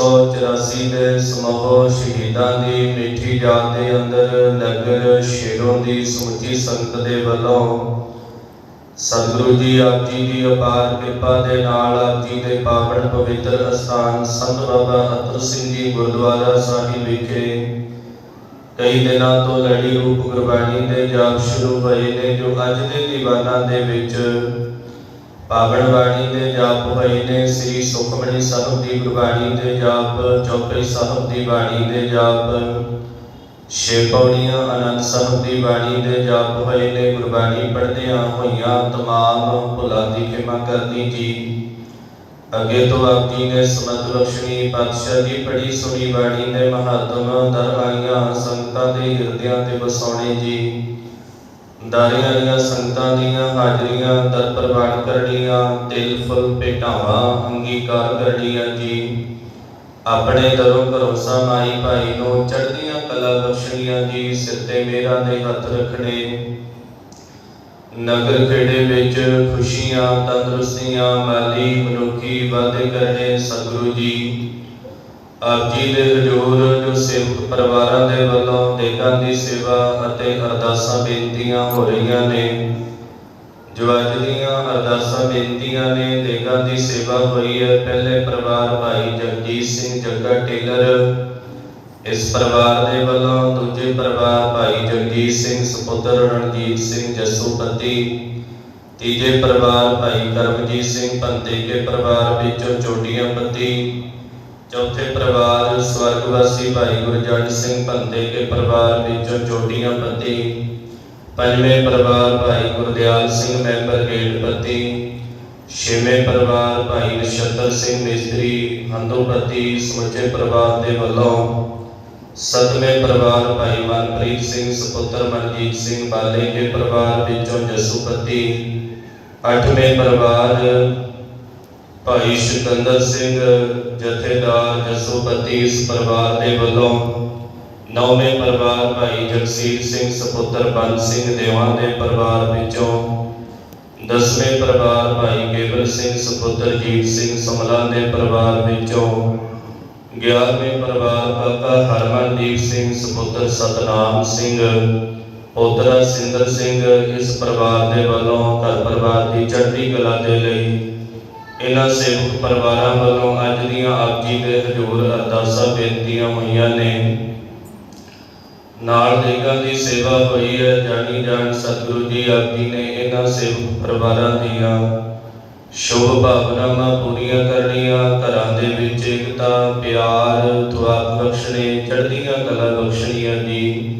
ਹੁਣ 1984 ਦੇ ਸਮੂਹ ਸ਼ਹੀਦਾਂ ਦੀ ਮਿੱਠੀ ਯਾਦ ਦੇ ਅੰਦਰ ਨਗਰ ਸ਼ੇਰੋਂ ਦੀ ਸਮੁੱਚੀ ਸੰਗਤ ਦੇ ਵੱਲੋਂ ਸਤਿਗੁਰੂ ਜੀ ਆਪ ਜੀ ਦੀ ਅਪਾਰ ਕਿਰਪਾ ਦੇ ਨਾਲ ਆਪ ਜੀ ਦੇ ਪਾਵਨ ਪਵਿੱਤਰ ਅਸਥਾਨ ਸੰਤ ਬਾਬਾ ਅਤਰ ਸਿੰਘ ਜੀ ਗੁਰਦੁਆਰਾ ਸਾਹਿਬ ਵਿਖੇ ਕਈ ਦਿਨਾਂ ਤੋਂ ਲੜੀ ਰੂਪ ਗੁਰਬਾਣੀ ਦੇ ਜਾਪ ਸ਼ੁਰੂ ਹੋਏ ਨੇ ਜੋ ਅੱਜ ਦੇ ਦੀਵਾਨਾਂ ਦੇ ਵਿੱਚ ਪਾਵਨ ਬਾਣੀ ਦੇ ਜਾਪ ਹੋਏ ਨੇ, ਸ੍ਰੀ ਸੁਖਮਨੀ ਸਾਹਿਬ ਦੀ ਗੁਰਬਾਣੀ ਦੇ ਜਾਪ, ਚੌਪਈ ਸਾਹਿਬ ਦੀ ਬਾਣੀ ਦੇ ਜਾਪ ਛੇ ਪੌੜੀਆਂ ਆਨੰਦ ਸਾਹਿਬ ਦੀ ਬਾਣੀ ਦੇ ਜਾਪ ਹੋਏ ਨੇ, ਗੁਰਬਾਣੀ ਪੜ੍ਹਦਿਆਂ ਹੋਈਆਂ ਤਮਾਮ ਭੁੱਲਾਂ ਦੀ ਖਿਮਾ ਕਰਨੀ ਜੀ। ਅੱਗੇ ਤੋਂ ਆਪ ਜੀ ਨੇ ਸਮਤ ਲక్ష్ਮੀ ਪਾਤਸ਼ਾਹ ਦੀ ਪੜੀ ਸੁਣੀ ਬਾਣੀ ਦੇ ਮਹੱਤਵ ਦਰਵਾਈਆਂ ਸੰਗਤਾਂ ਦੇ ਹਿਰਦਿਆਂ ਤੇ ਵਸਾਉਣੇ ਜੀ। ਦਾਰੀਆਂ ਦੀਆਂ ਸੰਗਤਾਂ ਦੀਆਂ, ਹਾਜ਼ਰੀਆਂ, ਦਰ ਪ੍ਰਵਾਨ ਕਰਨੀਆਂ, ਤਿਲ, ਫੁੱਲ, ਭੇਟਾਵਾਂ, ਅੰਗੀਕਾਰ ਕਰਨੀਆਂ ਜੀ। ਆਪਣੇ ਦਰੋਂ ਭਰੋਸਾ ਮਾਈ ਭਾਈ ਨੂੰ ਚੜ੍ਹਦੀਆਂ ਕਲਾ ਬਖਸ਼ਣੀਆਂ ਜੀ, ਸਿਰ ਤੇ ਮੇਰਾ ਦੇ ਹੱਥ ਰੱਖਣੇ। ਨਗਰ ਖੇੜੇ ਵਿੱਚ ਖੁਸ਼ੀਆਂ, ਤੰਦਰੁਸਤੀਆਂ, ਮਾਲੀ ਮਨੁੱਖੀ ਵਾਅਦੇ ਕਰਨੇ ਸਤਿਗੁਰੂ ਜੀ। ਆਪ ਜੀ ਦੇ ਹਜ਼ੂਰ ਜੋ ਸੇਵਕ ਪਰਿਵਾਰਾਂ ਦੇ ਵੱਲੋਂ ਦੇਗਾਂ ਦੀ ਸੇਵਾ ਅਤੇ ਅਰਦਾਸਾਂ ਬੇਨਤੀਆਂ ਹੋ ਰਹੀਆਂ ਨੇ। ਜੋ ਅੱਜ ਦੀਆਂ ਅਰਦਾਸਾਂ ਬੇਨਤੀਆਂ ਨੇ ਦੇਗਾਂ ਦੀ ਸੇਵਾ ਹੋਈ ਹੈ। ਪਹਿਲੇ ਪਰਿਵਾਰ ਭਾਈ ਜਗਜੀਤ ਸਿੰਘ ਜੱਗਾ ਟੇਲਰ ਇਸ ਪਰਿਵਾਰ ਦੇ ਵੱਲੋਂ, ਦੂਜੇ ਪਰਿਵਾਰ ਭਾਈ ਜਗਜੀਤ ਸਿੰਘ ਸੁਪੁੱਤਰ ਰਣਜੀਤ ਸਿੰਘ ਜਸੂਪਤੀ, ਤੀਜੇ ਪਰਿਵਾਰ ਭਾਈ ਕਰਮਜੀਤ ਸਿੰਘ ਪੰਤੇ ਕੇ ਪਰਿਵਾਰ ਵਿੱਚੋਂ ਚੋਟੀਆਂ ਪੱਤੀ ਚੌਥੇ ਪਰਿਵਾਰ ਸਵਰਗਵਾਸੀ ਭਾਈ ਗੁਰਜੰਟ ਸਿੰਘ ਪੰਤੇ ਕੇ ਪਰਿਵਾਰ ਵਿੱਚੋਂ ਚੋਟੀਆਂ ਪੱਤੀ। ਪੰਜਵੇਂ ਪਰਿਵਾਰ ਭਾਈ ਗੁਰਦਿਆਲ ਸਿੰਘ ਮੈਂਬਰ ਗੇੜਪਤੀ ਛੇਵੇਂ ਪਰਿਵਾਰ ਭਾਈ ਨਛੱਤਰ ਸਿੰਘ ਮਿਸਤਰੀ ਹੰਦੋਪਤੀ ਸਮੁੱਚੇ ਪਰਿਵਾਰ ਦੇ ਵੱਲੋਂ। ਸਤਵੇਂ ਪਰਿਵਾਰ ਭਾਈ ਮਨਪ੍ਰੀਤ ਸਿੰਘ ਸੁਪੁੱਤਰ ਮਨਜੀਤ ਸਿੰਘ ਬਾਲੇ ਦੇ ਪਰਿਵਾਰ ਵਿੱਚੋਂ ਜਸੂਪਤੀ ਅੱਠਵੇਂ ਪਰਿਵਾਰ ਭਾਈ ਸਿਕੰਦਰ ਸਿੰਘ ਜਥੇਦਾਰ ਜਸੂਪਤੀ ਇਸ ਪਰਿਵਾਰ ਦੇ ਵੱਲੋਂ ਨੌਵੇਂ ਪਰਿਵਾਰ ਭਾਈ ਜਗਸੀਰ ਸਿੰਘ ਸੁਪੁੱਤਰ ਬੰਦ ਸਿੰਘ ਦੇਵਾਂ ਦੇ ਪਰਿਵਾਰ ਵਿੱਚੋਂ ਦਸਵੇਂ ਪਰਿਵਾਰ ਭਾਈ ਕੇਵਲ ਸਿੰਘ ਸੁਪੁੱਤਰ ਜੀਤ ਸਿੰਘ ਸਮਲਾ ਦੇ ਪਰਿਵਾਰ ਵਿੱਚੋਂ 11ਵੇਂ ਪਰਿਵਾਰ ਕਾਕਾ ਹਰਮਨਦੀਪ ਸਿੰਘ ਸੁਪੁੱਤਰ ਸਤਨਾਮ ਸਿੰਘ ਪੋਤਰਾ ਸਿੰਦਰ ਸਿੰਘ ਇਸ ਪਰਿਵਾਰ ਦੇ ਵੱਲੋਂ ਘਰ ਪਰਿਵਾਰ ਦੀ ਚੜ੍ਹਦੀ ਕਲਾ ਦੇ ਲਈ ਇਹਨਾਂ ਸੇਵਕ ਪਰਿਵਾਰਾਂ ਵੱਲੋਂ ਅੱਜ ਦੀਆਂ ਆਪ ਜੀ ਦੇ ਹਜ਼ੂਰ ਅਰਦਾਸਾਂ ਬੇਨਤੀਆਂ ਹੋਈਆਂ ਨੇ। ਨਾਲ ਦੇਗਾਂ ਦੀ ਸੇਵਾ ਹੋਈ ਹੈ, ਜਾਣੀ ਜਾਣ ਸਤਿਗੁਰੂ ਜੀ ਆਪ ਜੀ ਨੇ ਇਹਨਾਂ ਸੇਵਕ ਪਰਿਵਾਰਾਂ ਦੀਆਂ ਸ਼ੁਭ ਭਾਵਨਾਵਾਂ ਪੂਰੀਆਂ ਕਰਨੀਆਂ ਘਰਾਂ ਦੇ ਵਿੱਚ ਇਕਤਾ ਪਿਆਰ ਦੁਆਤ ਬਖਸ਼ਣੇ, ਚੜ੍ਹਦੀਆਂ ਕਲਾ ਬਖਸ਼ਣੀਆਂ ਜੀ।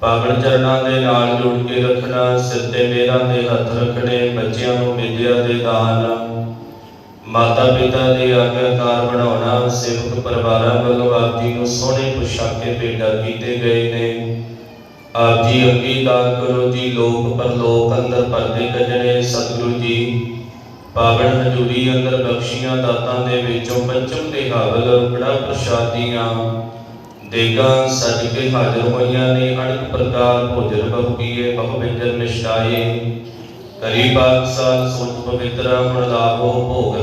ਪਾਵਨ ਚਰਨਾਂ ਦੇ ਨਾਲ ਜੁੜ ਕੇ ਰੱਖਣਾ, ਸਿਰ ਤੇ ਮੇਰਾਂ ਦੇ ਹੱਥ ਰੱਖਣੇ, ਬੱਚਿਆਂ ਨੂੰ ਵਿਦਿਆ ਦੇ ਦਾਨ। ਮਾਤਾ ਪਿਤਾ ਦੇ ਆਗਿਆਕਾਰ ਬਣਾਉਣਾ ਸੇਵਕ ਪਰਿਵਾਰਾਂ ਵੱਲੋਂ ਆਪ ਜੀ ਨੂੰ ਸੋਹਣੇ ਪੁਸ਼ਾਕੇ ਭੇਟਾ ਕੀਤੇ ਗਏ ਨੇ। ਆਪ ਜੀ ਅੰਗੀਕਾਰ ਕਰੋ ਜੀ, ਲੋਕ ਪਰਲੋਕ ਅੰਦਰ ਪਰਦੇ ਕੱਜਣੇ ਸਤਿਗੁਰੂ ਜੀ। ਪਾਵਨ ਹਜ਼ੂਰੀ ਅੰਦਰ ਬਖਸ਼ੀਆਂ ਦਾਤਾਂ ਦੇ ਵਿੱਚੋਂ ਪੰਚਮ ਤੇ ਹਾਵਲ ਬੜਾ ਪ੍ਰਸ਼ਾਦੀਆਂ ਦੇਗਾਂ ਸਜ ਕੇ ਹਾਜ਼ਰ ਹੋਈਆਂ ਨੇ ਅਣਕ ਪ੍ਰਕਾਰ ਭੋਜਨ ਬਹੁ ਕੀਏ ਬਹੁ ਵਿੰਜਨ ਮਿਸ਼ਰਾਏ ਕਰੀ ਬਾਗ ਸਾਲ ਸੋਚ ਪਵਿੱਤਰਾ ਹੁਣ ਭੋਗ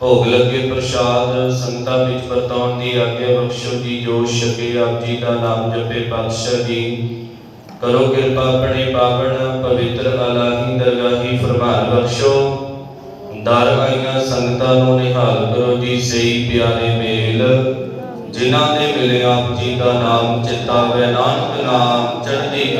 ਭੋਗ ਲੱਗੇ ਪ੍ਰਸ਼ਾਦ, ਸੰਗਤਾਂ ਵਿੱਚ ਵਰਤਾਉਣ ਦੀ ਆਗਿਆ ਬਖਸ਼ੋ ਜੀ ਜੋ ਛਕੇ ਆਪ ਜੀ ਦਾ ਨਾਮ ਜਪੇ ਪਾਤਸ਼ਾਹ ਜੀ। ਕਰੋ ਕਿਰਪਾ ਆਪਣੇ ਪਾਵਨ, ਪਵਿੱਤਰ ਅਲਾਹੀ ਦਰਗਾਹੀ ਫਰਮਾਨ ਬਖਸ਼ੋ। ਦਰ ਆਈਆਂ ਸੰਗਤਾਂ ਨੂੰ ਨਿਹਾਲ ਕਰੋ ਜੀ, ਸਹੀ ਪਿਆਰੇ ਮੇਲ। ਜਿਨ੍ਹਾਂ ਦੇ ਮਿਲੇ ਆਪ ਜੀ ਦਾ ਨਾਮ ਚਿਤਾਵੇ ਨਾਨਕ ਨਾਮ, ਚੜ੍ਹਦੀ